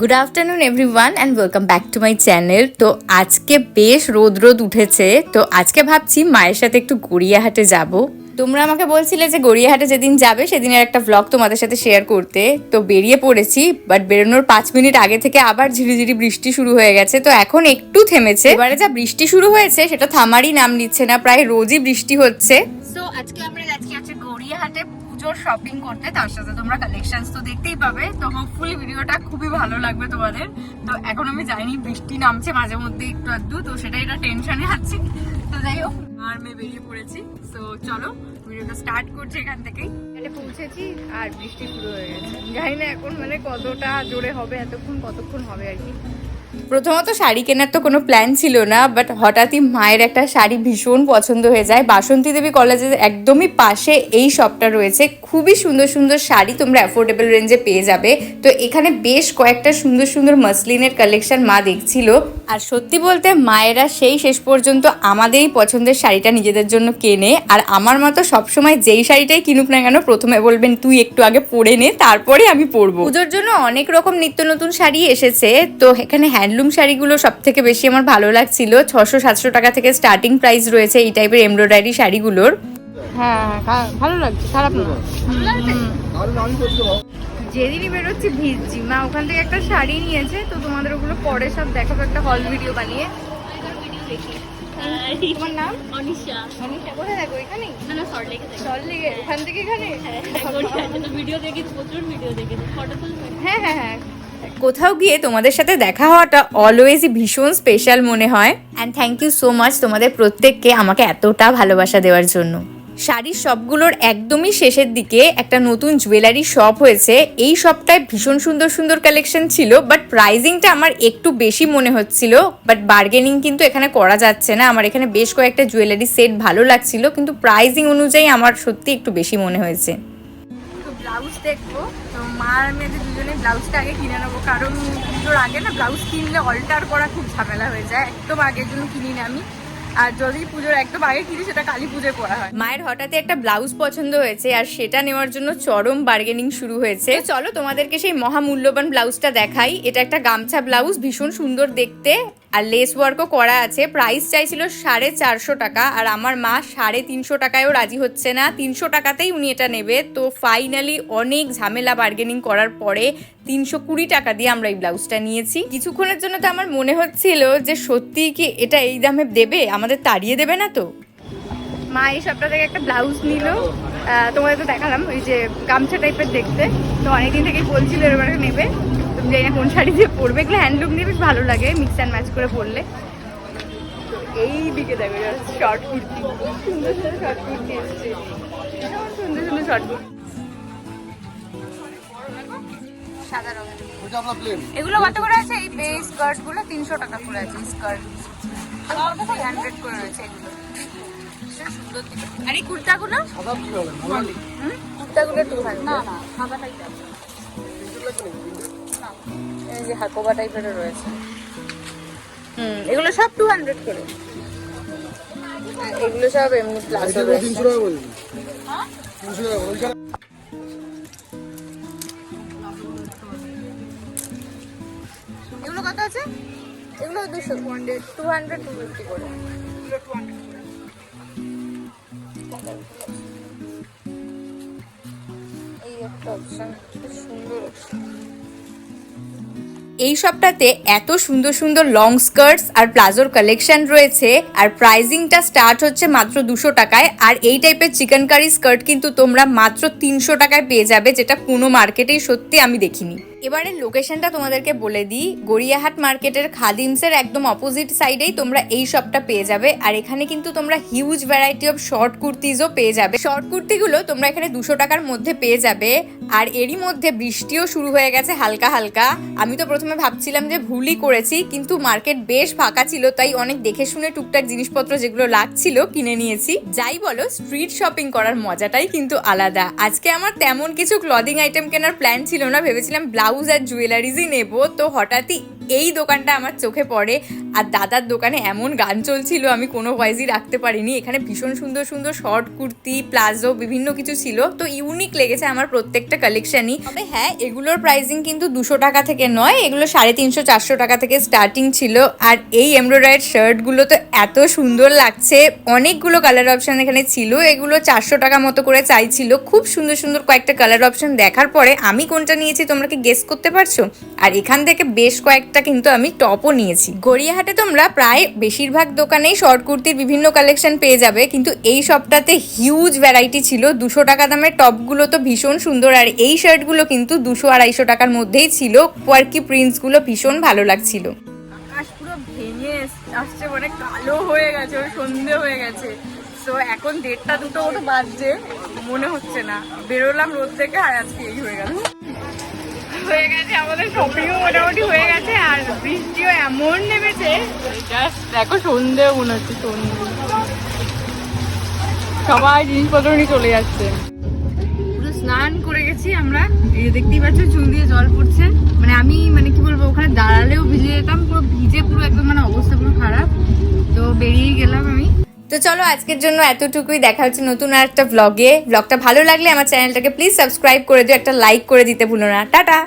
Good afternoon everyone and welcome back to my channel তো আজকে বেশ রোদ রোদ উঠেছে। তো আজকে ভাবছি মায়ের সাথে একটু গড়িয়াহাটে যাব। তোমরা আমাকে বলছিলে যে গড়িয়াহাটে যেদিন যাবে, সেদিনের একটা ব্লগ তোমাদের সাথে শেয়ার করতে। তো বেরিয়ে পড়েছি বাট বেরোনোর পাঁচ মিনিট আগে থেকে আবার ঝিরিঝিরি বৃষ্টি শুরু হয়ে গেছে, তো এখন একটু থেমেছে। এবারে যা বৃষ্টি শুরু হয়েছে, সেটা থামারই নাম নিচ্ছে না, প্রায় রোজই বৃষ্টি হচ্ছে। তো আজকে আমরা যাচ্ছি হচ্ছে গড়িয়াহাটে পুজোর শপিং করতে, তার সাথে তোমরা কালেকশনস তো দেখতেই পাবে। তো হোপফুলি ভিডিওটা খুবই ভালো লাগবে তোমাদের। তো এখন আমি জানি বৃষ্টি নামছে মাঝে মধ্যে একটু আধটু, তো সেটাই এটা টেনশনে আছি। তো যাই হোক, আর মেয়ে বেরিয়ে পড়েছি। তো চলো, ভিডিওটা স্টার্ট করছি এখান থেকেই। এখানে পৌঁছেছি, আর বৃষ্টি শুরু হয়ে গেছে। জানি না এখন মানে কতটা জোরে হবে, এতক্ষণ কতক্ষণ হবে আর কি। প্রথমত শাড়ি কেনার তো কোনো প্ল্যান ছিল না বাট হঠাৎই মায়ের একটা শাড়ি ভীষণ পছন্দ হয়ে যায়। বাসন্তী দেবী কলেজের একদমই পাশে এই শপটা রয়েছে। খুবই সুন্দর সুন্দর শাড়ি তোমরা অ্যাফোর্ডেবল রেঞ্জে পেয়ে যাবে। তো এখানে বেশ কয়েকটা সুন্দর সুন্দর মাসলিনের কালেকশন মা দেখছিল। আর সত্যি বলতে মায়েরা সেই শেষ পর্যন্ত আমাদেরই পছন্দের শাড়িটা নিজেদের জন্য কেনে। আর আমার মতো সবসময় যেই শাড়িটাই কিনুক না কেন, প্রথমে বলবেন, তুই একটু আগে পরে নে, তারপরে আমি পরবো। পুজোর জন্য অনেক রকম নিত্য নতুন শাড়ি এসেছে। তো এখানে হ্যান্ডলুম শাড়িগুলো সব থেকে বেশি আমার ভালো লাগছিল। ছশো সাতশো টাকা থেকে স্টার্টিং প্রাইস রয়েছে এই টাইপের এমব্রয়ডারি শাড়িগুলোর। হ্যাঁ হ্যাঁ ভালো লাগছে খারাপ না। যেদিনই বেরোচ্ছি ভিজছি। মা ওখান থেকে একটা শাড়ি নিয়েছে তো তোমাদের ওগুলো পরে সব দেখাবো একটা হল ভিডিও বানিয়ে। তোমার নাম? অনিশা। অনিশা কোথায় দেখো? এখানেই? না না শর্ট লেগে থাকে লেগে ওখান থেকে এখানে? ভিডিও দেখি প্রচুর ভিডিও দেখি ফটো তুলতে হ্যাঁ হ্যাঁ হ্যাঁ। কোথাও গিয়ে তোমাদের সাথে দেখা হওয়াটা অলওয়েজই ভীষণ স্পেশাল মনে হয়। And thank you so much তোমাদের প্রত্যেককে আমাকে এতটা ভালোবাসা দেওয়ার জন্য। শাড়ির শপগুলোর একদমই শেষের দিকে একটা নতুন জুয়েলারি শপ হয়েছে। এই শপটায় ভীষণ সুন্দর সুন্দর কালেকশন ছিল বাট প্রাইজিংটা আমার একটু বেশি মনে হচ্ছিল। বাট বার্গেনিং কিন্তু এখানে করা যাচ্ছে না। আমার এখানে বেশ কয়েকটা জুয়েলারি সেট ভালো লাগছিল, কিন্তু প্রাইজিং অনুযায়ী আমার সত্যি একটু বেশি মনে হয়েছে। ব্লাউজ দেখব। তো মা আর মেয়েদের দুজনে ব্লাউজটা আগে কিনে নেব। কারণ পুজোর আগে না ব্লাউজ কিনলে অল্টার করা খুব ঝামেলা হয়ে যায়। একদম আগের জন্য কিনি না আমি। আর যদি পুজোর একদম আগে কিনি, সেটা কালী পুজোয় পরা হয়। মায়ের হঠাৎ একটা ব্লাউজ পছন্দ হয়েছে আর সেটা নেওয়ার জন্য চরম বার্গেনিং শুরু হয়েছে। চলো তোমাদেরকে সেই মহামূল্যবান ব্লাউজটা দেখাই। এটা একটা গামছা ব্লাউজ, ভীষণ সুন্দর দেখতে। আর লেস ওয়ার্কও করা আছে। প্রাইস চাইছিল সাড়ে চারশো টাকা আর আমার মা সাড়ে তিনশো টাকায়ও রাজি হচ্ছে না। তিনশো টাকাতেই উনি এটা নেবে। তো ফাইনালি অনেক ঝামেলা বার্গেনিং করার পরে তিনশো কুড়ি টাকা দিয়ে আমরা এই ব্লাউজটা নিয়েছি। কিছুক্ষণের জন্য তো আমার মনে হচ্ছিল যে সত্যি কি এটা এই দামে দেবে? আমাদের তাড়িয়ে দেবে না তো? মা এই সপ্তাহ থেকে একটা ব্লাউজ নিল। তোমাদের তো দেখালাম, ওই যে গামছা টাইপের দেখতে। তো অনেকদিন থেকেই বলছিল এবার নেবে। জানি না কোন শাড়ি দিয়ে পরবে এগুলো হ্যান্ডলুম দিয়ে বেশ ভালো লাগে মিক্স অ্যান্ড ম্যাচ করে পরলে। তো এই দিকে দেখো শর্ট কুর্তি। সুন্দর সুন্দর শর্ট কুর্তি এসছে। সুন্দর সুন্দর শর্ট কুর্তি। এগুলো কত করে আছে? এই বে স্কার্টগুলো তিনশো টাকা করে আছে স্কার্ট হান্ড্রেড করে রয়েছে এগুলো। ভীষণ সুন্দর দেখতে। আর এই কুর্তাগুলো? না না সাদাটাই এই যে হাকোবা টাইপেরও রয়েছে। হুম এগুলো সব টু হান্ড্রেড করে। এগুলো সব এমনি রয়েছে এগুলো কত আছে? এগুলো দুশো। টু হান্ড্রেড টু ফিফটি করে। এই একটা অপশন সুন্দর এই সবটাতে এত সুন্দর সুন্দর লং স্কার্টস আর প্লাজোর কালেকশন রয়েছে আর প্রাইজিংটা স্টার্ট হচ্ছে মাত্র দুশো টাকায়। আর এই টাইপের চিকেন কারি স্কার্ট কিন্তু তোমরা মাত্র তিনশো টাকায় পেয়ে যাবে, যেটা কোনো মার্কেটেই সত্যি আমি দেখিনি। এবারে লোকেশনটা তোমাদেরকে বলে দিই। গড়িয়াহাট মার্কেটের খাদিমসের একদম অপোজিট সাইডেই তোমরা এই শপটা পেয়ে যাবে। আর এখানে কিন্তু তোমরা হিউজ ভ্যারাইটি অফ শর্ট কুর্তিজও পেয়ে যাবে। শর্ট কুর্তিগুলো তোমরা এখানে দুশো টাকার মধ্যে পেয়ে যাবে। আর এরই মধ্যে বৃষ্টিও শুরু হয়ে গেছে হালকা হালকা। আমি তো প্রথমে ভাবছিলাম যে ভুলই করেছি, কিন্তু মার্কেট বেশ ফাঁকা ছিল, তাই অনেক দেখে শুনে টুকটাক জিনিসপত্র যেগুলো লাগছিল কিনে নিয়েছি। যাই বলো স্ট্রিট শপিং করার মজাটাই কিন্তু আলাদা। আজকে আমার তেমন কিছু ক্লদিং আইটেম কেনার প্ল্যান ছিল না, ভেবেছিলাম ব্লাউজ আর জুয়েলারিজই নেব। তো হঠাৎই এই দোকানটা আমার চোখে পড়ে। আর দাদার দোকানে এমন গান চলছিল, আমি কোনো ভয়েসই রাখতে পারিনি। এখানে ভীষণ সুন্দর সুন্দর শর্ট কুর্তি, প্লাজো, বিভিন্ন কিছু ছিল। তো ইউনিক লেগেছে আমার প্রত্যেকটা কালেকশনই তবে হ্যাঁ এগুলোর প্রাইসিং কিন্তু দুশো টাকা থেকে নয়, এগুলো সাড়ে তিনশো, চারশো টাকা থেকে স্টার্টিং ছিল। আর এই এমব্রয়ডারিড শার্টগুলো তো এত সুন্দর লাগছে। অনেকগুলো কালার অপশন এখানে ছিল, এগুলো চারশো টাকা মতো করে চাইছিল। খুব সুন্দর সুন্দর কয়েকটা কালার অপশান দেখার পরে আমি কোনটা নিয়েছি তোমরা কি গেস করতে পারছ? আর এখান থেকে বেশ কয়েকটা কিন্তু আমি টপও নিয়েছি। গড়িয়াহাটে তোমরা প্রায় বেশিরভাগ দোকানেই শর্ট কুর্তির বিভিন্ন কালেকশন পেয়ে যাবে, কিন্তু এই শপটাতে হিউজ ভ্যারাইটি ছিল। দুশো টাকা দামের টপগুলো তো ভীষণ সুন্দর, আর এই শার্টগুলো কিন্তু দুশো আড়াইশো টাকার মধ্যেই ছিল। কোয়ার্কি প্রিন্টসগুলো ভীষণ ভালো লাগছিল। আকাশ পুরো ভেঙে আসছে মানে কালো হয়ে গেছে, সন্ধে হয়ে গেছে। তো এখন দেড়টা দুটো মতো বাজছে, মনে হচ্ছে না। বেরোলাম রোদ থেকে, আর আজকে এই হয়ে গেল। হয়ে গেছে আমাদের শপিংও মোটামুটি হয়ে গেছে আর বৃষ্টিও এমন নেমেছে। জাস্ট দেখো সন্ধেও মনে হচ্ছে সন্ধে। সবাই জিনিসপত্র নিয়ে চলে যাচ্ছে। পুরো স্নান করে গেছি আমরা। এই যে দেখতেই পাচ্ছ চুল দিয়ে জল পড়ছে। মানে আমি মানে কি বলব ওখানে দাঁড়ালেও ভিজে যেতাম পুরো ভিজে পুরো একদম মানে অবস্থা পুরো খারাপ। তো বেরিয়ে গেলাম আমি। তো চলো আজকের জন্য এতটুকুই। দেখা হচ্ছে নতুন আর একটা ব্লগে ব্লগটা ভালো লাগলে আমার চ্যানেলটাকে প্লিজ সাবস্ক্রাইব করে দিও একটা লাইক করে দিতে ভুলো না। টাটা!